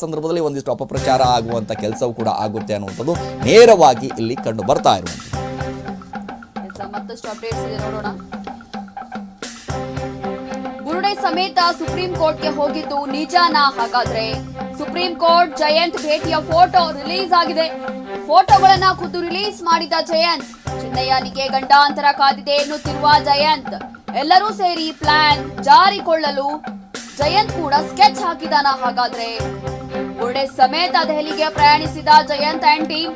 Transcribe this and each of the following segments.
ಸಂದರ್ಭದಲ್ಲಿ ಒಂದಿಷ್ಟು ಅಪಪ್ರಚಾರ ಆಗುವಂತ ಕೆಲಸವೂ ಕೂಡ ಆಗುತ್ತೆ ಅನ್ನುವಂಥದ್ದು ನೇರವಾಗಿ ಇಲ್ಲಿ ಕಂಡು ಬರ್ತಾ ಇರುವಂಥದ್ದು. ಸಮೇತ ಸುಪ್ರೀಂ ಕೋರ್ಟ್ಗೆ ಹೋಗಿದ್ದು ನಿಜಾನಾ ಹಾಗಾದ್ರೆ? ಸುಪ್ರೀಂ ಕೋರ್ಟ್ ಜಯಂತ್ ಭೇಟಿಯ ಫೋಟೋ ರಿಲೀಸ್ ಆಗಿದೆ. ಫೋಟೋಗಳನ್ನ ಖುದ್ದು ರಿಲೀಸ್ ಮಾಡಿದ ಜಯಂತ್ ಚಿನ್ನಯ್ಯನಿಗೆ ಗಂಡಾಂತರ ಕಾದಿದೆ ಎನ್ನುತ್ತಿರುವ ಜಯಂತ್. ಎಲ್ಲರೂ ಸೇರಿ ಪ್ಲಾನ್ ಜಾರಿಕೊಳ್ಳಲು ಜಯಂತ್ ಕೂಡ ಸ್ಕೆಚ್ ಹಾಕಿದಾನ ಹಾಗಾದ್ರೆ? ಬುರುಡೆ ಸಮೇತ ದೆಹಲಿಗೆ ಪ್ರಯಾಣಿಸಿದ ಜಯಂತ್ ಅಂಡ್ ಟೀಮ್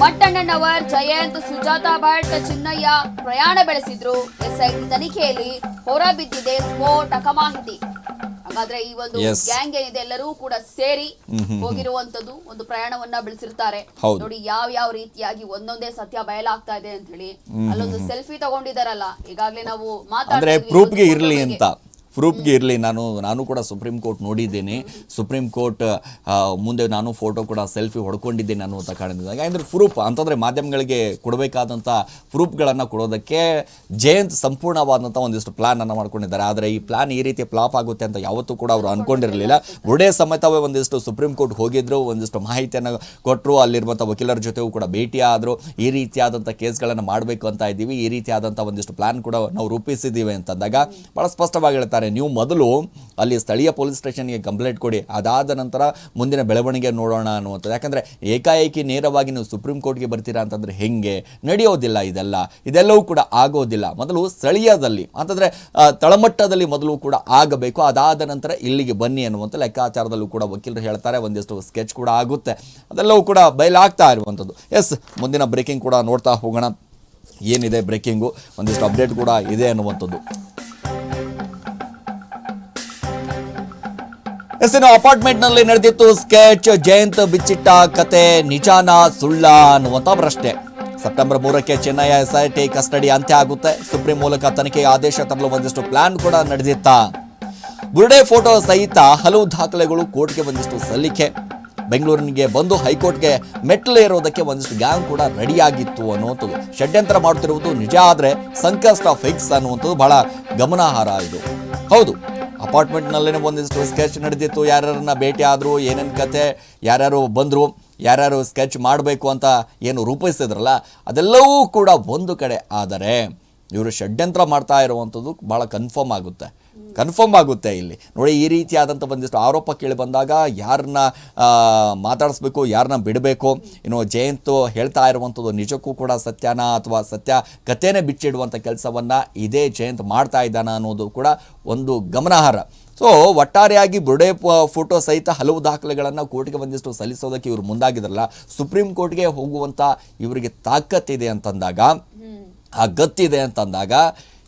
ಮಟ್ಟಣ್ಣನವರ್ ಜಯಂತ್ ಸುಜಾತಾ ಭಟ್ ಚಿನ್ನಯ್ಯ ಪ್ರಯಾಣ ಬೆಳೆಸಿದ್ರು. ಎಸ್ಐಟಿ ತನಿಖೆಯಲ್ಲಿ ಹೊರಬಿದ್ದಿದೆ ಸ್ಫೋಟಕ ಮಾಹಿತಿ ಹಾಗಾದ್ರೆ ಈ ಒಂದು. ಗ್ಯಾಂಗ್ ಏನಿದೆ ಎಲ್ಲರೂ ಕೂಡ ಸೇರಿ ಹೋಗಿರುವಂತದ್ದು ಒಂದು ಪ್ರಯಾಣವನ್ನ ಬೆಳೆಸಿರ್ತಾರೆ. ನೋಡಿ ಯಾವ ಯಾವ ರೀತಿಯಾಗಿ ಒಂದೊಂದೇ ಸತ್ಯ ಬಯಲಾಗ್ತಾ ಇದೆ ಅಂತ ಹೇಳಿ ಅಲ್ಲೊಂದು ಸೆಲ್ಫಿ ತಗೊಂಡಿದಾರಲ್ಲ ಈಗಾಗ್ಲೇ ನಾವು ಮಾತಾಡ್ತೀವಿ ಪ್ರೂಫ್ಗೆ ಇರಲಿ. ಅಂತ ನಾನು ನಾನು ಕೂಡ ಸುಪ್ರೀಂ ಕೋರ್ಟ್ ನೋಡಿದ್ದೀನಿ. ಸುಪ್ರೀಂ ಕೋರ್ಟ್ ಮುಂದೆ ನಾನು ಫೋಟೋ ಕೂಡ ಸೆಲ್ಫಿ ಹೊಡ್ಕೊಂಡಿದ್ದೇನೆ ಅನ್ನುವಂಥ ಕಾರಣದಿಂದ. ಯಾಕಂದರೆ ಪ್ರೂಫ್ ಅಂತಂದರೆ ಮಾಧ್ಯಮಗಳಿಗೆ ಕೊಡಬೇಕಾದಂಥ ಪ್ರೂಫ್ಗಳನ್ನು ಕೊಡೋದಕ್ಕೆ ಜಯಂತ್ ಸಂಪೂರ್ಣವಾದಂಥ ಒಂದಿಷ್ಟು ಪ್ಲಾನ್ ಅನ್ನು ಮಾಡ್ಕೊಂಡಿದ್ದಾರೆ. ಆದರೆ ಈ ಪ್ಲಾನ್ ಈ ರೀತಿ ಫ್ಲಾಪ್ ಆಗುತ್ತೆ ಅಂತ ಯಾವತ್ತೂ ಕೂಡ ಅವರು ಅನ್ಕೊಂಡಿರಲಿಲ್ಲ. ಬುರ್ಡೆ ಸಮೇತವೇ ಒಂದಿಷ್ಟು ಸುಪ್ರೀಂ ಕೋರ್ಟ್ ಹೋಗಿದ್ರು, ಒಂದಿಷ್ಟು ಮಾಹಿತಿಯನ್ನು ಕೊಟ್ಟರು ಅಲ್ಲಿರುವಂಥ ವಕೀಲರ ಜೊತೆಗೂ ಕೂಡ ಭೇಟಿ ಆದರು. ಈ ರೀತಿಯಾದಂಥ ಕೇಸ್ಗಳನ್ನು ಮಾಡಬೇಕು ಅಂತ ಇದ್ದೀವಿ. ಈ ರೀತಿಯಾದಂಥ ಒಂದಿಷ್ಟು ಪ್ಲಾನ್ ಕೂಡ ನಾವು ರೂಪಿಸಿದ್ದೀವಿ ಅಂತಂದಾಗ ಭಾಳ ಸ್ಪಷ್ಟವಾಗಿ ಹೇಳ್ತಾರೆ. ನೀವು ಮೊದಲು ಅಲ್ಲಿ ಸ್ಥಳೀಯ ಪೊಲೀಸ್ ಸ್ಟೇಷನ್ಗೆ ಕಂಪ್ಲೇಂಟ್ ಕೊಡಿ. ಅದಾದ ನಂತರ ಮುಂದಿನ ಬೆಳವಣಿಗೆ ನೋಡೋಣ ಅನ್ನುವಂಥದ್ದು. ಯಾಕಂದರೆ ಏಕಾಏಕಿ ನೇರವಾಗಿ ನೀವು ಸುಪ್ರೀಂ ಕೋರ್ಟ್ಗೆ ಬರ್ತೀರಾ ಅಂತಂದರೆ ಹೆಂಗೆ? ನಡೆಯೋದಿಲ್ಲ ಇದೆಲ್ಲ. ಇದೆಲ್ಲವೂ ಕೂಡ ಆಗೋದಿಲ್ಲ. ಮೊದಲು ಸ್ಥಳೀಯದಲ್ಲಿ, ಅಂತಂದರೆ ತಳಮಟ್ಟದಲ್ಲಿ ಮೊದಲು ಕೂಡ ಆಗಬೇಕು. ಅದಾದ ನಂತರ ಇಲ್ಲಿಗೆ ಬನ್ನಿ ಅನ್ನುವಂಥ ಲೆಕ್ಕಾಚಾರದಲ್ಲೂ ಕೂಡ ವಕೀಲರು ಹೇಳ್ತಾರೆ. ಒಂದಿಷ್ಟು ಸ್ಕೆಚ್ ಕೂಡ ಆಗುತ್ತೆ. ಅದೆಲ್ಲವೂ ಕೂಡ ಬಯಲಾಗ್ತಾ ಇರುವಂಥದ್ದು. ಎಸ್, ಮುಂದಿನ ಬ್ರೇಕಿಂಗ್ ಕೂಡ ನೋಡ್ತಾ ಹೋಗೋಣ. ಏನಿದೆ ಬ್ರೇಕಿಂಗು? ಒಂದಿಷ್ಟು ಅಪ್ಡೇಟ್ ಕೂಡ ಇದೆ ಅನ್ನುವಂಥದ್ದು. ಎಸ್ ಅಪಾರ್ಟ್ಮೆಂಟ್ನಲ್ಲಿ ನಡೆದಿತ್ತು ಸ್ಕೆಚ್, ಜಯಂತ್, ಬಿಚ್ಚಿಟ್ಟ, ಕತೆ ನಿಜಾನ ಸುಳ್ಳ ಅನ್ನುವಂತ ಪ್ರಶ್ನೆ. ಸೆಪ್ಟೆಂಬರ್ ಮೂರಕ್ಕೆ ಚೆನ್ನೈ ಎಸ್ಐಟಿ ಕಸ್ಟಡಿ ಅಂತ್ಯ ಆಗುತ್ತೆ. ಸುಪ್ರೀಂ ಮೂಲಕ ತನಿಖೆಗೆ ಆದೇಶ ತರಲು ಒಂದಿಷ್ಟು ಪ್ಲಾನ್ ಕೂಡ ನಡೆದಿತ್ತ. ಬುರ್ಡೆ ಫೋಟೋ ಸಹಿತ ಹಲವು ದಾಖಲೆಗಳು ಕೋರ್ಟ್ಗೆ ಒಂದಿಷ್ಟು ಸಲ್ಲಿಕೆ. ಬೆಂಗಳೂರಿನಿಗೆ ಬಂದು ಹೈಕೋರ್ಟ್ಗೆ ಮೆಟ್ಟಲು ಇರೋದಕ್ಕೆ ಒಂದಿಷ್ಟು ಗ್ಯಾಂಗ್ ಕೂಡ ರೆಡಿಯಾಗಿತ್ತು ಅನ್ನುವಂಥದ್ದು. ಷಡ್ಯಂತ್ರ ಮಾಡುತ್ತಿರುವುದು ನಿಜ, ಆದರೆ ಸಂಕಷ್ಟ, ಫಿಕ್ಸ್ ಅನ್ನುವಂಥದ್ದು ಬಹಳ ಗಮನಾರ್ಹ ಇದು. ಹೌದು ಅಪಾರ್ಟ್ಮೆಂಟ್ನಲ್ಲೇ ಒಂದಿಷ್ಟು ಸ್ಕೆಚ್ ನಡೆದಿತ್ತು, ಯಾರ್ಯಾರನ್ನ ಭೇಟಿ ಆದರು, ಏನೇನು ಕತೆ, ಯಾರ್ಯಾರು ಬಂದರು, ಯಾರ್ಯಾರು ಸ್ಕೆಚ್ ಮಾಡಬೇಕು ಅಂತ ಏನು ರೂಪಿಸಿದ್ರಲ್ಲ ಅದೆಲ್ಲವೂ ಕೂಡ ಒಂದು ಕಡೆ. ಆದರೆ, ಇವರು ಷಡ್ಯಂತ್ರ ಮಾಡ್ತಾ ಇರುವಂಥದ್ದು ಭಾಳ ಕನ್ಫರ್ಮ್ ಆಗುತ್ತೆ. ಕನ್ಫರ್ಮ್ ಆಗುತ್ತೆ ಇಲ್ಲಿ. ನೋಡಿ, ಈ ರೀತಿಯಾದಂಥ ಒಂದಿಷ್ಟು ಆರೋಪ ಕೇಳಿ ಬಂದಾಗ ಯಾರನ್ನ ಮಾತಾಡಿಸ್ಬೇಕು, ಯಾರನ್ನ ಬಿಡಬೇಕು ಇನ್ನು ಜಯಂತ್ ಹೇಳ್ತಾ ಇರುವಂಥದ್ದು ನಿಜಕ್ಕೂ ಕೂಡ ಸತ್ಯನ ಅಥವಾ ಸತ್ಯ ಕಥೆನೇ ಬಿಚ್ಚಿಡುವಂಥ ಕೆಲಸವನ್ನು ಇದೇ ಜಯಂತ್ ಮಾಡ್ತಾ ಇದ್ದಾನ ಅನ್ನೋದು ಕೂಡ ಒಂದು ಗಮನಾರ್ಹ. ಸೊ ಒಟ್ಟಾರೆಯಾಗಿ ಬುರುಡೆ ಫೋಟೋ ಸಹಿತ ಹಲವು ದಾಖಲೆಗಳನ್ನು ಕೋರ್ಟ್ಗೆ ಒಂದಿಷ್ಟು ಸಲ್ಲಿಸೋದಕ್ಕೆ ಇವರು ಮುಂದಾಗಿದ್ರಲ್ಲ, ಸುಪ್ರೀಂ ಕೋರ್ಟ್ಗೆ ಹೋಗುವಂಥ ಇವರಿಗೆ ತಾಕತ್ತಿದೆ ಅಂತಂದಾಗ, ಆ ಗತ್ತಿದೆ ಅಂತಂದಾಗ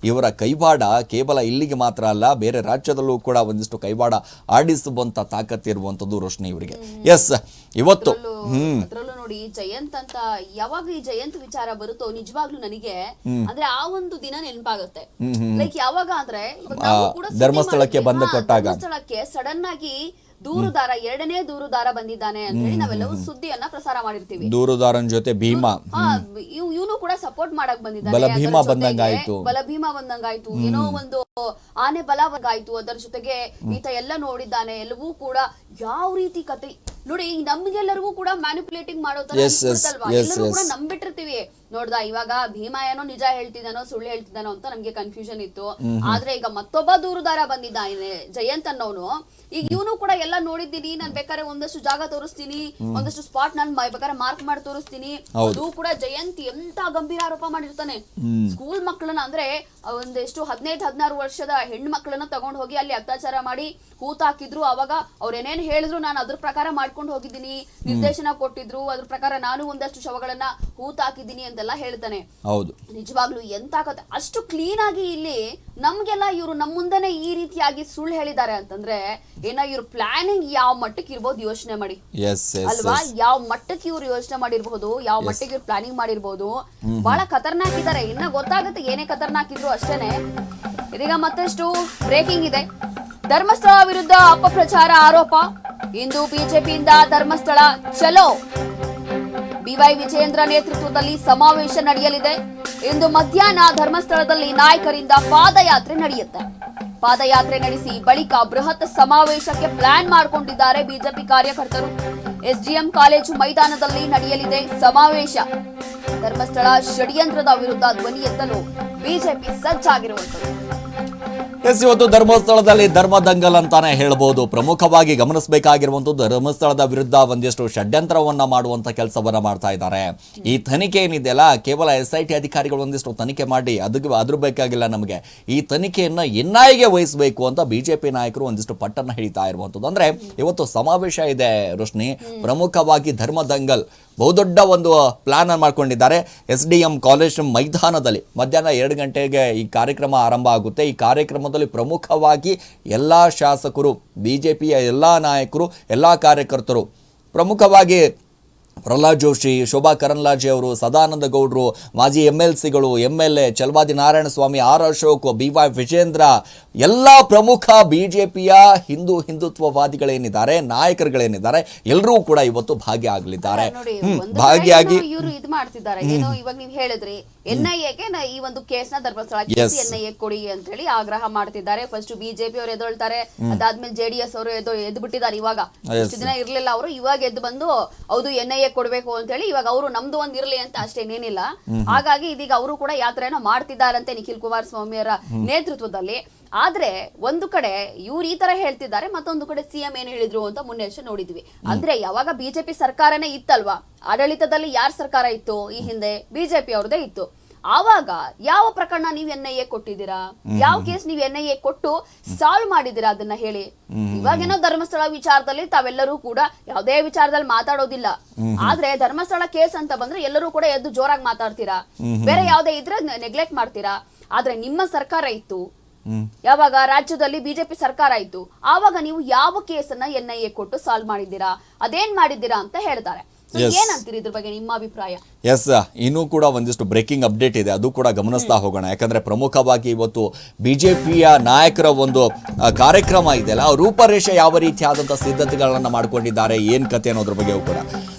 ಇವರ ಕೈವಾಡ ಕೇವಲ ಇಲ್ಲಿಗೆ ಮಾತ್ರ ಅಲ್ಲ ಬೇರೆ ರಾಜ್ಯದಲ್ಲೂ ಕೂಡ ಒಂದಿಷ್ಟು ಕೈವಾಡ ಆಡಿಸುವಂತ ತಾಕತ್ತಿರುವಂಥದ್ದು ರೋಶ್ನಿ ಇವರಿಗೆ. ಎಸ್ ಇವತ್ತು ಹ್ಮ್. ಅದ್ರಲ್ಲೂ ನೋಡಿ ಜಯಂತ್ ಅಂತ ಯಾವಾಗ ಈ ಜಯಂತ್ ವಿಚಾರ ಬರುತ್ತೋ ನಿಜವಾಗ್ಲೂ ನನಗೆ ಅಂದ್ರೆ ಆ ಒಂದು ದಿನ ನೆನಪಾಗುತ್ತೆ. ಲೈಕ್ ಯಾವಾಗ ಅಂದ್ರೆ ಇವಾಗ ನಾವು ಕೂಡ ಸುದ್ದಿ ಧರ್ಮಸ್ಥಳಕ್ಕೆ ಮಾಡಿದ್ವಿ. ಬಂದು ಹಾ, ಕೊಟ್ಟಾಗ. ಧರ್ಮಸ್ಥಳಕ್ಕೆ ಸಡನ್ ಆಗಿ ದೂರುದಾರ ಎರಡನೇ ದೂರುದಾರ ಬಂದಿದ್ದಾನೆ ಅಂತ ಹೇಳಿ ನಾವೆಲ್ಲವೂ ಸುದ್ದಿಯನ್ನ ಪ್ರಸಾರ ಮಾಡಿರ್ತೀವಿ. ದೂರುದಾರನ ಜೊತೆ ಭೀಮಾ ಇವನು ಕೂಡ ಸಪೋರ್ಟ್ ಮಾಡಕ್ ಬಂದಿದ್ದಾನೆ ಬಲ ಅದರ ಜೊತೆಗೆ. ಬಂದಂಗಾಯ್ತು. ಬಲ ಭೀಮ ಬಂದಂಗಾಯ್ತು. ಏನೋ ಒಂದು ಆನೆ ಬಲ ಬಂದಾಯ್ತು ಅದರ ಜೊತೆಗೆ ಈತ ಎಲ್ಲ ನೋಡಿದ್ದಾನೆ ಎಲ್ಲವೂ ಕೂಡ ಯಾವ ರೀತಿ ಕತೆ ನೋಡಿ ನಮ್ಗೆಲ್ಲರಿಗೂ ಕೂಡ ಮ್ಯಾನಿಪುಲೇಟಿಂಗ್ ಮಾಡೋ ತರ Yes, yes, ಅನ್ಸ್ಬಿಡುತ್ತಲ್ವಾ? yes, ಎಲ್ಲರೂ ಕೂಡ. ನೋಡ್ದ ಇವಾಗ ಭೀಮ ಏನೋ ನಿಜ ಹೇಳ್ತಿದ್ದಾನೋ ಸುಳ್ಳು ಹೇಳ್ತಿದ್ದಾನೋ ಅಂತ ನಮ್ಗೆ ಕನ್ಫ್ಯೂಷನ್ ಇತ್ತು. ಆದ್ರೆ ಈಗ ಮತ್ತೊಬ್ಬ ದೂರುದಾರ ಬಂದಿದ್ದಾನೆ ಜಯಂತ್ ಅನ್ನೋನು. ಈಗ ಇವನು ಕೂಡ ಎಲ್ಲ ನೋಡಿದ್ದೀನಿ ನಾನ್ ಬೇಕಾದ್ರೆ ಒಂದಷ್ಟು ಜಾಗ ತೋರಿಸ್ತೀನಿ ಒಂದಷ್ಟು ಸ್ಪಾಟ್ ನಾನ್ ಬೇಕಾದ್ರೆ ಮಾರ್ಕ್ ಮಾಡಿ ತೋರಿಸ್ತೀನಿ. ಅದು ಕೂಡ ಜಯಂತ್ ಎಂತ ಗಂಭೀರ ಆರೋಪ ಮಾಡಿರ್ತಾನೆ. ಸ್ಕೂಲ್ ಮಕ್ಕಳನ್ನ ಅಂದ್ರೆ ಒಂದೆಷ್ಟು ಹದಿನೈದು ಹದಿನಾರು ವರ್ಷದ ಹೆಣ್ಣು ಮಕ್ಕಳನ್ನ ತಗೊಂಡ್ ಹೋಗಿ ಅಲ್ಲಿ ಅತ್ಯಾಚಾರ ಮಾಡಿ ಹೂತಾಕಿದ್ರು ಹಾಕಿದ್ರು. ಅವಾಗ ಅವ್ರ ಏನೇನ್ ಹೇಳಿದ್ರು ನಾನು ಅದ್ರ ಪ್ರಕಾರ ಮಾಡ್ಕೊಂಡು ಹೋಗಿದ್ದೀನಿ. ನಿರ್ದೇಶನ ಕೊಟ್ಟಿದ್ರು. ಅದ್ರ ಪ್ರಕಾರ ನಾನು ಒಂದಷ್ಟು ಶವಗಳನ್ನ ಹೂತಾಕಿದ್ದೀನಿ ಹಾಕಿದ್ದೀನಿ ಅಂತೆಲ್ಲ ಹೇಳ್ತಾನೆ. ಹೌದು. ನಿಜವಾಗ್ಲೂ ಎಂತ ಕತೆ ಅಷ್ಟು ಕ್ಲೀನ್ ಆಗಿ ಇಲ್ಲಿ ನಮ್ಗೆಲ್ಲ ಇವರು ನಮ್ಮ ಮುಂದೆನೆ ಈ ರೀತಿಯಾಗಿ ಸುಳ್ಳು ಹೇಳಿದ್ದಾರೆ ಅಂತಂದ್ರೆ ಏನೋ ಇವ್ರ ಪ್ಲಾನಿಂಗ್ ಯಾವ ಮಟ್ಟಕ್ಕೆ ಇರ್ಬೋದು ಯೋಚನೆ ಮಾಡಿ. ಅಲ್ವಾ? ಯಾವ ಮಟ್ಟಕ್ಕೆ ಇವ್ರು ಯೋಚನೆ ಮಾಡಿರ್ಬಹುದು ಯಾವ ಮಟ್ಟಿಗೆ ಇವ್ರು ಪ್ಲಾನಿಂಗ್ ಮಾಡಿರ್ಬಹುದು ಬಹಳ ಖತರ್ನಾಕ್ ಇದಾರೆ. ಇನ್ನ ಗೊತ್ತಾಗುತ್ತೆ ಏನೇ ಖತರ್ನಾಕ್ ಇದ್ರು ಅಷ್ಟೇನೆ. ಇದೀಗ ಮತ್ತಷ್ಟು ಬ್ರೇಕಿಂಗ್ ಇದೆ. ಧರ್ಮಸ್ಥಳ ವಿರುದ್ಧ ಅಪಪ್ರಚಾರ ಆರೋಪ. ಇಂದು ಬಿಜೆಪಿಯಿಂದ ಧರ್ಮಸ್ಥಳ. ಚಲೋ! ಬಿವೈ ವಿಜಯೇಂದ್ರ ನೇತೃತ್ವದಲ್ಲಿ ಸಮಾವೇಶ ನಡೆಯಲಿದೆ. ಇಂದು ಮಧ್ಯಾಹ್ನ ಧರ್ಮಸ್ಥಳದಲ್ಲಿ ನಾಯಕರಿಂದ ಪಾದಯಾತ್ರೆ ನಡೆಯುತ್ತೆ. ಪಾದಯಾತ್ರೆ ನಡೆಸಿ ಬಳಿಕ ಬೃಹತ್ ಸಮಾವೇಶಕ್ಕೆ ಪ್ಲಾನ್ ಮಾಡಿಕೊಂಡಿದ್ದಾರೆ ಬಿಜೆಪಿ ಕಾರ್ಯಕರ್ತರು. ಎಸ್ಡಿಎಂ ಕಾಲೇಜು ಮೈದಾನದಲ್ಲಿ ನಡೆಯಲಿದೆ ಸಮಾವೇಶ. ಧರ್ಮಸ್ಥಳ ಷಡ್ಯಂತ್ರದ ವಿರುದ್ಧ ಧ್ವನಿ ಎತ್ತಲು ಬಿಜೆಪಿ ಸಜ್ಜಾಗಿರುವಂತದ್ದು ಎಸ್, ಇವತ್ತು ಧರ್ಮಸ್ಥಳದಲ್ಲಿ ಧರ್ಮ ದಂಗಲ್ ಅಂತಾನೆ ಹೇಳ್ಬೋದು. ಪ್ರಮುಖವಾಗಿ ಗಮನಿಸಬೇಕಾಗಿರುವಂತದ್ದು ಧರ್ಮಸ್ಥಳದ ವಿರುದ್ಧ ಒಂದಿಷ್ಟು ಷಡ್ಯಂತ್ರವನ್ನ ಮಾಡುವಂತ ಕೆಲಸವನ್ನ ಮಾಡ್ತಾ ಇದ್ದಾರೆ. ಈ ತನಿಖೆ ಏನಿದೆಯಲ್ಲ ಕೇವಲ ಎಸ್ ಐ ಟಿ ಅಧಿಕಾರಿಗಳು ಒಂದಿಷ್ಟು ತನಿಖೆ ಮಾಡಿ ಅದಕ್ಕೆ ಅದ್ರ ಬೇಕಾಗಿಲ್ಲ ನಮಗೆ. ಈ ತನಿಖೆಯನ್ನು ಎನ್ ಐಗೆ ವಹಿಸಬೇಕು ಅಂತ ಬಿಜೆಪಿ ನಾಯಕರು ಒಂದಿಷ್ಟು ಪಟ್ಟನ್ನ ಹಿಡಿತಾ ಇರುವಂಥದ್ದು ಅಂದ್ರೆ, ಇವತ್ತು ಸಮಾವೇಶ ಇದೆ ರೋಶ್ನಿ. ಪ್ರಮುಖವಾಗಿ ಧರ್ಮ ದಂಗಲ್. ಬಹುದೊಡ್ಡ ಒಂದು ಪ್ಲಾನ್ ಮಾಡ್ಕೊಂಡಿದ್ದಾರೆ. ಎಸ್ ಡಿ ಎಂ ಕಾಲೇಜ್ ಮೈದಾನದಲ್ಲಿ ಮಧ್ಯಾಹ್ನ ಎರಡು ಗಂಟೆಗೆ ಈ ಕಾರ್ಯಕ್ರಮ ಆರಂಭ ಆಗುತ್ತೆ. ಈ ಕಾರ್ಯಕ್ರಮದಲ್ಲಿ ಪ್ರಮುಖವಾಗಿ ಎಲ್ಲ ಶಾಸಕರು ಬಿ ಜೆ ಪಿಯ ಎಲ್ಲ ನಾಯಕರು, ಎಲ್ಲ ಕಾರ್ಯಕರ್ತರು ಪ್ರಮುಖವಾಗಿ ಪ್ರಹ್ಲಾದ್ ಜೋಶಿ ಶೋಭಾ ಕರಂದ್ಲಾಜೆ ಅವರು ಸದಾನಂದ ಗೌಡರು ಮಾಜಿ M L ಸಿಗಳು M L A Chalavadi Narayana Swamy R Ashok B Y Vijayendra ಎಲ್ಲ ಪ್ರಮುಖ ಬಿಜೆಪಿಯ ಹಿಂದೂ ಹಿಂದುತ್ವವಾದಿಗಳೇನಿದ್ದಾರೆ ನಾಯಕರುಗಳೇನಿದ್ದಾರೆ ಎಲ್ಲರೂ ಕೂಡ ಇವತ್ತು ಭಾಗಿಯಾಗಲಿದ್ದಾರೆ ಭಾಗಿಯಾಗಿ ಇವರು ಇದು ಮಾಡ್ತಿದ್ದಾರೆ. ಏನೋ ಇವಾಗ ನೀವು ಹೇಳಿದ್ರಿ ಎನ್ ಐ ಎಗೆ ಈ ಒಂದು ಕೇಸ್ನ Yes. ಎನ್ ಐ ಎ ಕೊಡಿ ಅಂತ ಹೇಳಿ ಆಗ್ರಹ ಮಾಡ್ತಿದ್ದಾರೆ. ಫಸ್ಟ್ ಬಿಜೆಪಿ ಅವರು ಎದ್ದೊಳ್ತಾರೆ ಅದಾದ್ಮೇಲೆ ಜೆಡಿಎಸ್ ಅವರು ಎದ್ದು ಎದ್ದು ಬಿಟ್ಟಿದ್ದಾರೆ ಇವಾಗ ದಿನ ಇರ್ಲಿಲ್ಲ ಅವರು ಇವಾಗ ಎದ್ದು ಬಂದು ಹೌದು ಎನ್ ಐ ಎ ಕೊಡ್ಬೇಕು ಅಂತ ಹೇಳಿ ಇವಾಗ ಅವರು ನಮ್ದು ಒಂದ್ ಇರ್ಲಿ ಅಂತ ಅಷ್ಟೇನೇನಿಲ್ಲ ಹಾಗಾಗಿ ಇದೀಗ ಅವರು ಕೂಡ ಯಾತ್ರೆಯನ್ನ ಮಾಡ್ತಿದ್ದಾರಂತೆ ನಿಖಿಲ್ ಕುಮಾರಸ್ವಾಮಿಯವರ ನೇತೃತ್ವದಲ್ಲಿ. ಆದ್ರೆ ಒಂದು ಕಡೆ ಇವ್ರು ಈ ತರ ಹೇಳ್ತಿದ್ದಾರೆ ಮತ್ತೊಂದು ಕಡೆ ಸಿಎಂ ಏನ್ ಹೇಳಿದ್ರು ಅಂತ ಮೊನ್ನೆ ಅಷ್ಟೇ ನೋಡಿದ್ವಿ ಅಂದ್ರೆ ಯಾವಾಗ ಬಿಜೆಪಿ ಸರ್ಕಾರನೇ ಇತ್ತಲ್ವಾ? ಆಡಳಿತದಲ್ಲಿ ಯಾರ್ ಸರ್ಕಾರ ಇತ್ತು? ಈ ಹಿಂದೆ ಬಿಜೆಪಿ ಅವ್ರದೇ ಇತ್ತು. ಆವಾಗ ಯಾವ ಪ್ರಕರಣ ನೀವು ಎನ್ ಐ ಎ ಕೊಟ್ಟಿದ್ದೀರಾ ಯಾವ ಕೇಸ್ ನೀವು ಎನ್ ಐ ಎ ಕೊಟ್ಟು ಸಾಲ್ವ್ ಮಾಡಿದಿರಾ ಅದನ್ನ ಹೇಳಿ? ಇವಾಗೇನೋ ಧರ್ಮಸ್ಥಳ ವಿಚಾರದಲ್ಲಿ ತಾವೆಲ್ಲರೂ ಕೂಡ ಯಾವುದೇ ವಿಚಾರದಲ್ಲಿ ಮಾತಾಡೋದಿಲ್ಲ. ಆದ್ರೆ ಧರ್ಮಸ್ಥಳ ಕೇಸ್ ಅಂತ ಬಂದ್ರೆ ಎಲ್ಲರೂ ಕೂಡ ಎದ್ದು ಜೋರಾಗಿ ಮಾತಾಡ್ತೀರಾ? ಬೇರೆ ಯಾವ್ದೇ ಇದ್ರೆ ನೆಗ್ಲೆಕ್ಟ್ ಮಾಡ್ತೀರಾ? ಆದ್ರೆ ನಿಮ್ಮ ಸರ್ಕಾರ ಇತ್ತು. ಯಾವಾಗ ರಾಜ್ಯದಲ್ಲಿ ಬಿಜೆಪಿ ಸರ್ಕಾರ ಇತ್ತು. ಆವಾಗ ನೀವು ಯಾವ ಕೇಸನ್ನ ಎನ್ ಐ ಎ ಕೊಟ್ಟು ಸಾಲ್ವ್ ಮಾಡಿದ್ದೀರಾ? ಅದೇನ್ ಮಾಡಿದ್ದೀರಾ ಅಂತ ಹೇಳ್ತಾರೆ. ಏನಂತೀರಿ ಇದ್ರ ಬಗ್ಗೆ ನಿಮ್ಮ ಅಭಿಪ್ರಾಯ? ಎಸ್ ಇನ್ನೂ ಕೂಡ ಒಂದಿಷ್ಟು ಬ್ರೇಕಿಂಗ್ ಅಪ್ಡೇಟ್ ಇದೆ. ಅದು ಕೂಡ ಗಮನಿಸ್ತಾ ಹೋಗೋಣ. ಯಾಕಂದ್ರೆ ಪ್ರಮುಖವಾಗಿ ಇವತ್ತು ಬಿಜೆಪಿಯ ನಾಯಕರ ಒಂದು ಕಾರ್ಯಕ್ರಮ ಇದೆಯಲ್ಲ ಆ ರೂಪರೇಷೆ ಯಾವ ರೀತಿಯಾದಂಥ ಸಿದ್ಧತೆಗಳನ್ನ ಮಾಡ್ಕೊಂಡಿದ್ದಾರೆ ಏನ್ ಕತೆ ಅನ್ನೋದ್ರ ಬಗ್ಗೆ ಕೂಡ.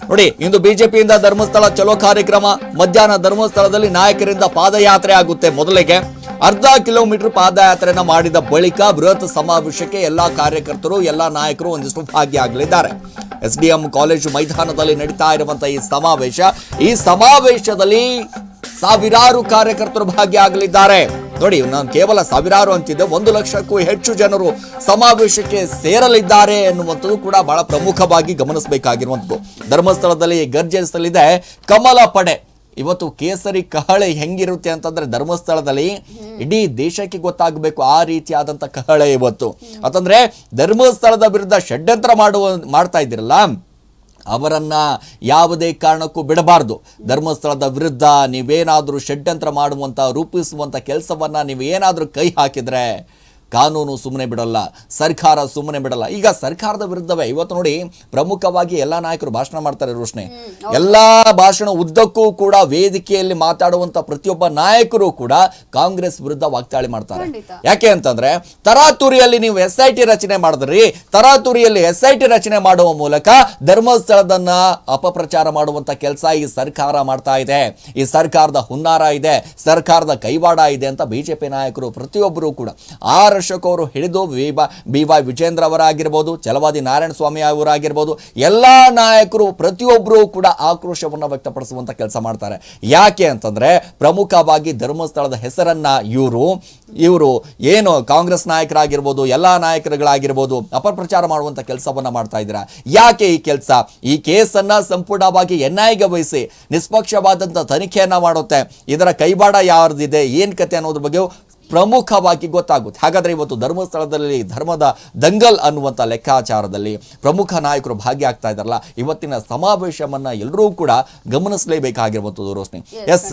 ನೋಡಿ ಇಂದು ಬಿಜೆಪಿಯಿಂದ ಧರ್ಮಸ್ಥಳ ಚಲೋ ಕಾರ್ಯಕ್ರಮ ಮಧ್ಯಾಹ್ನ ಧರ್ಮಸ್ಥಳದಲ್ಲಿ ನಾಯಕರಿಂದ ಪಾದಯಾತ್ರೆ ಆಗುತ್ತೆ ಮೊದಲಿಗೆ. ಅರ್ಧ ಕಿಲೋಮೀಟರ್ ಪಾದಯಾತ್ರೆಯನ್ನು ಮಾಡಿದ ಬಳಿಕ ಬೃಹತ್ ಸಮಾವೇಶಕ್ಕೆ ಎಲ್ಲ ಕಾರ್ಯಕರ್ತರು, ಎಲ್ಲ ನಾಯಕರು ಒಂದಿಷ್ಟು ಭಾಗಿಯಾಗಲಿದ್ದಾರೆ. ಎಸ್ ಡಿ ಎಂ ಕಾಲೇಜು ಮೈದಾನದಲ್ಲಿ ನಡೀತಾ ಇರುವಂತಹ ಈ ಸಮಾವೇಶ, ಈ ಸಮಾವೇಶದಲ್ಲಿ ಸಾವಿರಾರು ಕಾರ್ಯಕರ್ತರು ಭಾಗಿಯಾಗಲಿದ್ದಾರೆ. ನೋಡಿ, ನಾನು ಕೇವಲ ಸಾವಿರಾರು ಅಂತಿದ್ದೆ, ಒಂದು ಲಕ್ಷಕ್ಕೂ ಹೆಚ್ಚು ಜನರು ಸಮಾವೇಶಕ್ಕೆ ಸೇರಲಿದ್ದಾರೆ ಎನ್ನುವಂಥದ್ದು ಕೂಡ ಬಹಳ ಪ್ರಮುಖವಾಗಿ ಗಮನಿಸಬೇಕಾಗಿರುವಂಥದ್ದು. ಧರ್ಮಸ್ಥಳದಲ್ಲಿ ಗರ್ಜಿಸಲಿದೆ ಕಮಲ ಪಡೆ ಇವತ್ತು ಕೇಸರಿ ಕಹಳೆ ಹೆಂಗಿರುತ್ತೆ ಅಂತಂದ್ರೆ ಧರ್ಮಸ್ಥಳದಲ್ಲಿ ಇಡೀ ದೇಶಕ್ಕೆ ಗೊತ್ತಾಗಬೇಕು ಆ ರೀತಿಯಾದಂಥ ಕಹಳೆ ಇವತ್ತು. ಅಂತಂದ್ರೆ ಧರ್ಮಸ್ಥಳದ ವಿರುದ್ಧ ಷಡ್ಯಂತ್ರ ಮಾಡುವ, ಮಾಡ್ತಾ ಇದ್ದಿರಲ್ಲ, ಅವರನ್ನ ಯಾವುದೇ ಕಾರಣಕ್ಕೂ ಬಿಡಬಾರ್ದು. ಧರ್ಮಸ್ಥಳದ ವಿರುದ್ಧ ನೀವೇನಾದರೂ ಷಡ್ಯಂತ್ರ ಮಾಡುವಂತ ರೂಪಿಸುವಂತ ಕೆಲಸವನ್ನ ನೀವು ಏನಾದರೂ ಕೈ ಹಾಕಿದ್ರೆ ಕಾನೂನು ಸುಮ್ಮನೆ ಬಿಡಲ್ಲ ಸರ್ಕಾರ ಸುಮ್ಮನೆ ಬಿಡಲ್ಲ. ಈಗ ಸರ್ಕಾರದ ವಿರುದ್ಧವೇ ಇವತ್ತು ನೋಡಿ ಪ್ರಮುಖವಾಗಿ ಎಲ್ಲ ನಾಯಕರು ಭಾಷಣ ಮಾಡ್ತಾರೆ ರೋಷ್ಣೆ ಎಲ್ಲಾ ಭಾಷಣ ಉದ್ದಕ್ಕೂ ಕೂಡ ವೇದಿಕೆಯಲ್ಲಿ ಮಾತಾಡುವಂತ ಪ್ರತಿಯೊಬ್ಬ ನಾಯಕರು ಕೂಡ ಕಾಂಗ್ರೆಸ್ ವಿರುದ್ಧ ವಾಗ್ದಾಳಿ ಮಾಡ್ತಾರೆ. ಯಾಕೆ ಅಂತಂದ್ರೆ ತರಾತುರಿಯಲ್ಲಿ ನೀವು ಎಸ್ ಐ ಟಿ ರಚನೆ ಮಾಡಿದ್ರಿ. ತರಾತುರಿಯಲ್ಲಿ ಎಸ್ ಐ ಟಿ ರಚನೆ ಮಾಡುವ ಮೂಲಕ ಧರ್ಮಸ್ಥಳದನ್ನ ಅಪಪ್ರಚಾರ ಮಾಡುವಂತ ಕೆಲಸ ಈ ಸರ್ಕಾರ ಮಾಡ್ತಾ ಇದೆ. ಈ ಸರ್ಕಾರದ ಹುನ್ನಾರ ಇದೆ ಸರ್ಕಾರದ ಕೈವಾಡ ಇದೆ ಅಂತ ಬಿಜೆಪಿ ನಾಯಕರು ಪ್ರತಿಯೊಬ್ಬರು ಕೂಡ ಆರ್ ಅಶೋಕ್ ಅವರು ಹಿಡಿದು ವಿ ಬಿ ವೈ ವಿಜೇಂದ್ರ ಅವರಾಗಿರ್ಬೋದು ಚಲವಾದಿ ನಾರಾಯಣ ಸ್ವಾಮಿ ಅವರಾಗಿರ್ಬೋದು, ಎಲ್ಲಾ ನಾಯಕರು ಪ್ರತಿಯೊಬ್ಬರು ಕೂಡ ಆಕ್ರೋಶವನ್ನು ವ್ಯಕ್ತಪಡಿಸುವಂಥ ಕೆಲಸ ಮಾಡ್ತಾರೆ. ಯಾಕೆ ಅಂತಂದ್ರೆ ಪ್ರಮುಖವಾಗಿ ಧರ್ಮಸ್ಥಳದ ಹೆಸರನ್ನ ಇವರು ಇವರು ಏನು ಕಾಂಗ್ರೆಸ್ ನಾಯಕರಾಗಿರ್ಬೋದು, ಎಲ್ಲಾ ನಾಯಕರುಗಳಾಗಿರ್ಬೋದು ಅಪಪ್ರಚಾರ ಮಾಡುವಂಥ ಕೆಲಸವನ್ನು ಮಾಡ್ತಾ ಇದ್ದೀರಾ? ಯಾಕೆ ಈ ಕೆಲಸ? ಈ ಕೇಸನ್ನ ಸಂಪೂರ್ಣವಾಗಿ ಎನ್ ಐಗೆ ವಹಿಸಿ ನಿಷ್ಪಕ್ಷವಾದಂಥ ತನಿಖೆಯನ್ನು ಮಾಡುತ್ತೆ. ಇದರ ಕೈವಾಡ ಯಾರ್ದಿದೆ? ಏನು ಕತೆ ಅನ್ನೋದ್ರ ಬಗ್ಗೆ ಪ್ರಮುಖವಾಗಿ ಗೊತ್ತಾಗುತ್ತೆ. ಹಾಗಾದ್ರೆ ಇವತ್ತು ಧರ್ಮಸ್ಥಳದಲ್ಲಿ ಧರ್ಮದ ದಂಗಲ್ ಅನ್ನುವಂಥ ಲೆಕ್ಕಾಚಾರದಲ್ಲಿ ಪ್ರಮುಖ ನಾಯಕರು ಭಾಗಿಯಾಗ್ತಾ ಇದ್ದಾರಲ್ಲ ಇವತ್ತಿನ ಸಮಾವೇಶವನ್ನು ಎಲ್ಲರೂ ಕೂಡ ಗಮನಿಸಲೇಬೇಕಾಗಿರುವಂಥದ್ದು ರೋಶ್ನಿ. ಎಸ್